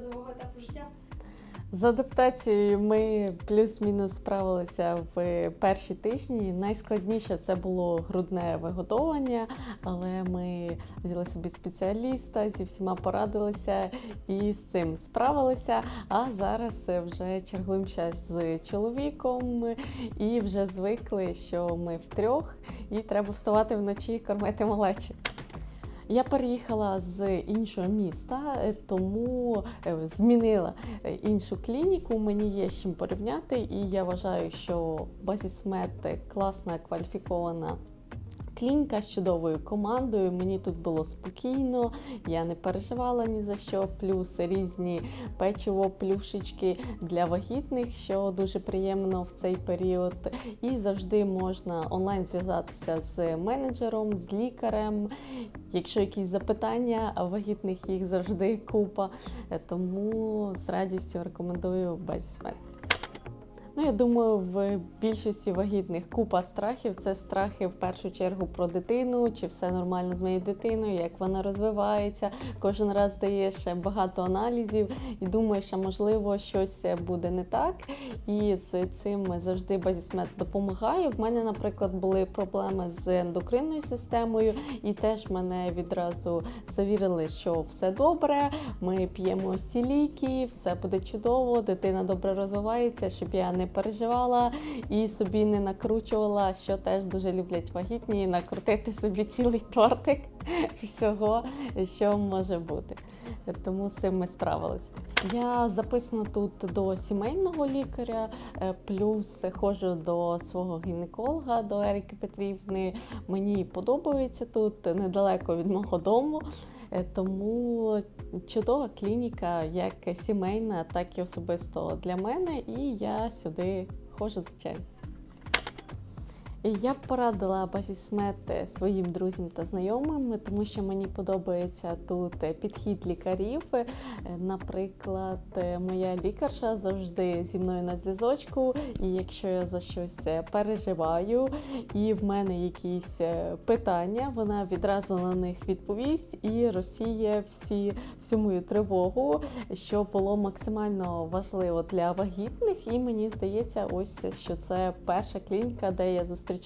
до нового етапу життя? З адаптацією ми плюс-мінус справилися в перші тижні. Найскладніше це було грудне виготовлення, але ми взяли собі спеціаліста, зі всіма порадилися і з цим справилися. А зараз вже чергуємося з чоловіком і вже звикли, що ми втрьох, і треба вставати вночі і кормити малечі. Я переїхала з іншого міста, е, тому е, змінила е, іншу клініку. Мені є з чим порівняти, і я вважаю, що Базісмед класна кваліфікована. Клініка з чудовою командою. Мені тут було спокійно, я не переживала ні за що. Плюс різні печиво, плюшечки для вагітних, що дуже приємно в цей період. І завжди можна онлайн зв'язатися з менеджером, з лікарем. Якщо якісь запитання, вагітних їх завжди купа. Тому з радістю рекомендую Базісмед. Ну, я думаю, в більшості вагітних купа страхів. Це страхи в першу чергу про дитину, чи все нормально з моєю дитиною, як вона розвивається. Кожен раз даєш багато аналізів і думаєш, що можливо щось буде не так. І з цим завжди базісмет допомагає. В мене, наприклад, були проблеми з ендокринною системою, і теж мене відразу завірили, що все добре. Ми п'ємо всі ліки, все буде чудово, дитина добре розвивається, щоб я не переживала і собі не накручувала, що теж дуже люблять вагітні, накрутити собі цілий тортик всього, що може бути. Тому з цим ми справилися. Я записана тут до сімейного лікаря, е, плюс ходжу до свого гінеколога, до Ерики Петрівни. Мені подобається тут недалеко від мого дому. Е, Тому чудова клініка, як сімейна, так і особисто для мене, і я сюди ходжу звичайно. Я б порадила Базісмет своїм друзям та знайомим, тому що мені подобається тут підхід лікарів. Наприклад, моя лікарша завжди зі мною на зв'язочку, і якщо я за щось переживаю, і в мене якісь питання, вона відразу на них відповість і розсіє всі всю мою тривогу, що було максимально важливо для вагітних. І мені здається, ось що це перша клініка, де я зустрічаю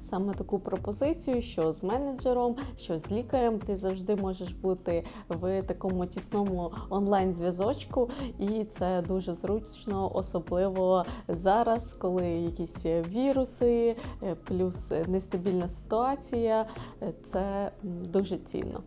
саме таку пропозицію, що з менеджером, що з лікарем ти завжди можеш бути в такому тісному онлайн-зв'язочку, і це дуже зручно, особливо зараз, коли якісь віруси, е, плюс нестабільна ситуація. Це дуже цінно.